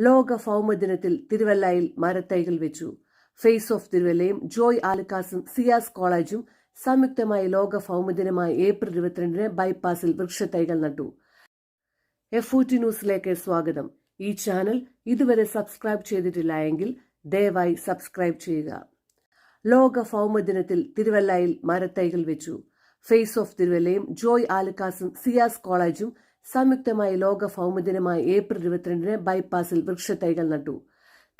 ലോക ഭൗമദിനത്തിൽ തിരുവല്ലയിൽ മരത്തൈകൾ വെച്ചു. ഫേസ് ഓഫ് തിരുവല്ലയും ജോയ് ആലുക്കാസും സിയാസ് കോളേജും സംയുക്തമായി ലോക ഭൗമദിനമായ ഏപ്രിൽ ഇരുപത്തിരണ്ടിന് ബൈപ്പാസിൽ വൃക്ഷത്തൈകൾ നട്ടു. എഫ് ന്യൂസിലേക്ക് സ്വാഗതം. ഈ ചാനൽ ഇതുവരെ സബ്സ്ക്രൈബ് ചെയ്തിട്ടില്ല എങ്കിൽ ദയവായി സബ്സ്ക്രൈബ് ചെയ്യുക. ലോക ഭൗമദിനത്തിൽ തിരുവല്ലയിൽ മരത്തൈകൾ വെച്ചു. ഫേസ് ഓഫ് തിരുവല്ലയും ജോയ് ആലുക്കാസും സിയാസ് കോളേജും സംയുക്തമായി ലോക ഭൗമദിനമായ ഏപ്രിൽ ഇരുപത്തിരണ്ടിന് ബൈപ്പാസിൽ വൃക്ഷത്തൈകൾ നട്ടു.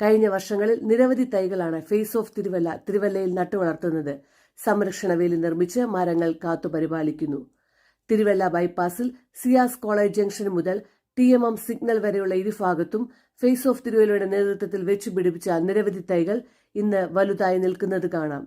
കഴിഞ്ഞ വർഷങ്ങളിൽ നിരവധി തൈകളാണ് ഫേസ് ഓഫ് തിരുവല്ല തിരുവല്ലയിൽ നട്ടുവളർത്തുന്നത് സംരക്ഷണ വേലി നിർമ്മിച്ച് മരങ്ങൾ കാത്തുപരിപാലിക്കുന്നു തിരുവല്ല ബൈപ്പാസിൽ സിയാസ് കോളേജ് ജംഗ്ഷൻ മുതൽ ടി എം എം സിഗ്നൽ വരെയുള്ള ഇരുഭാഗത്തും ഫേസ് ഓഫ് തിരുവല്ലയുടെ നേതൃത്വത്തിൽ വെച്ചു പിടിപ്പിച്ച നിരവധി തൈകൾ ഇന്ന് വലുതായി നിൽക്കുന്നത് കാണാം.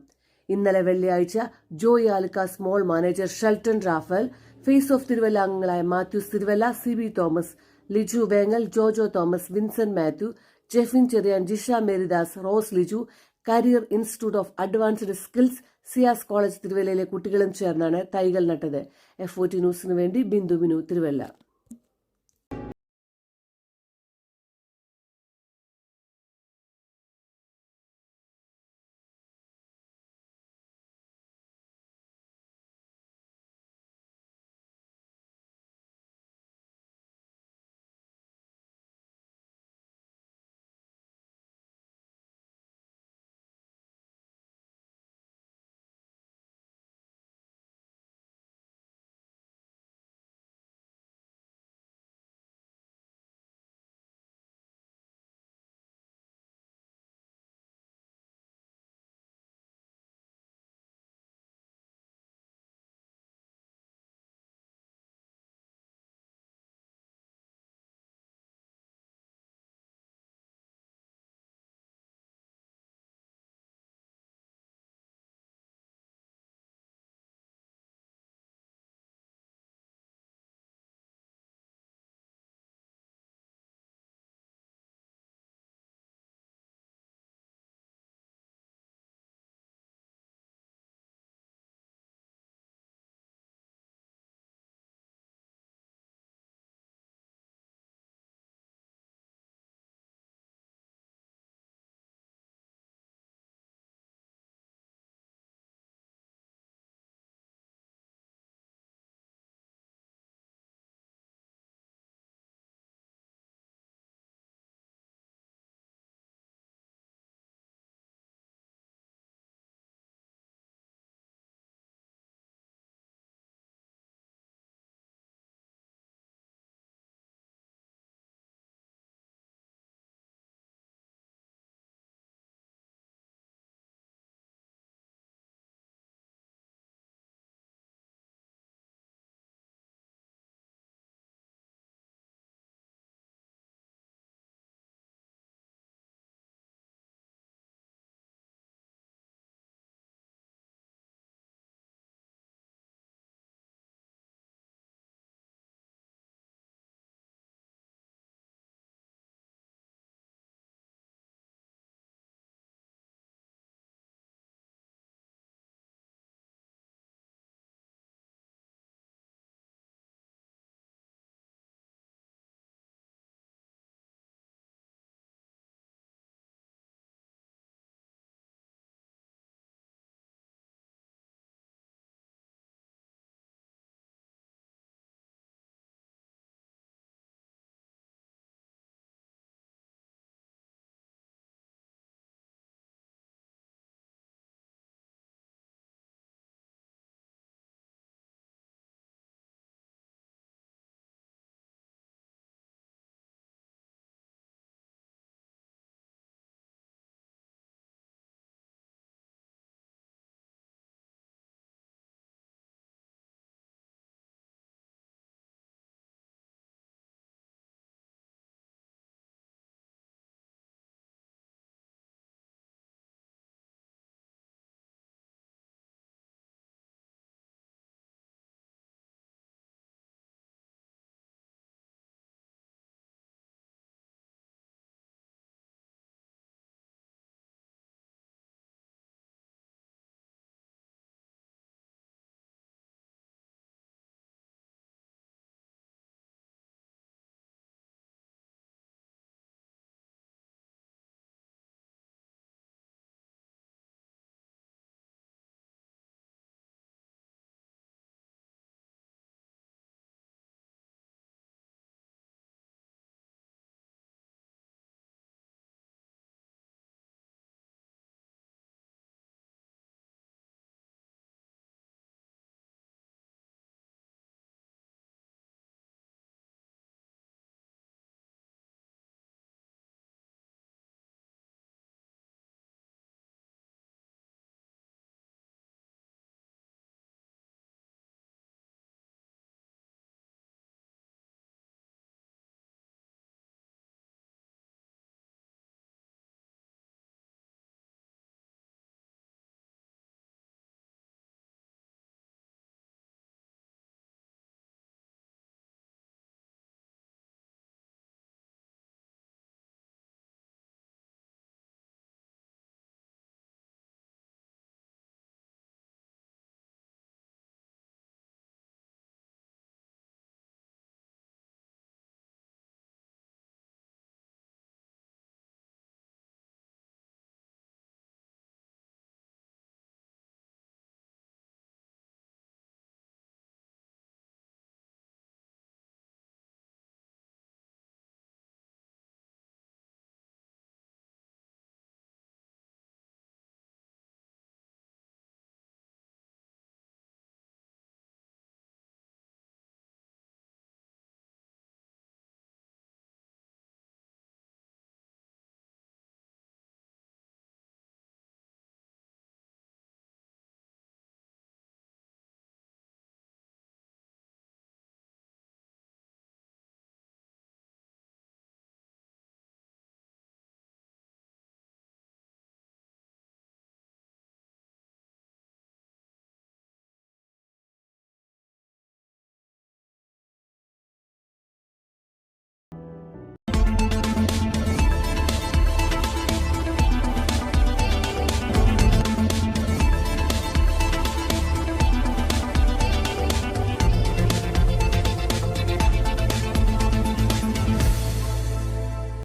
ഇന്നലെ വെള്ളിയാഴ്ച Joy Alukkas mall manager Shelton Raphael face of Thiruvalla അംഗങ്ങളായ Mathews Thiruvalla C B Thomas Liju Vengal Jojo Thomas Vincent Mathew Jefin Cherian Jisha Merydas Rose Liju career institute of advanced skills Siyas college തിരുവല്ലയിലെ കുട്ടികളും ചേർന്നാണ് തൈകൾ നട്ടത്. F O T ന്യൂസിനു വേണ്ടി ബിന്ദു ബിനു തിരുവല്ല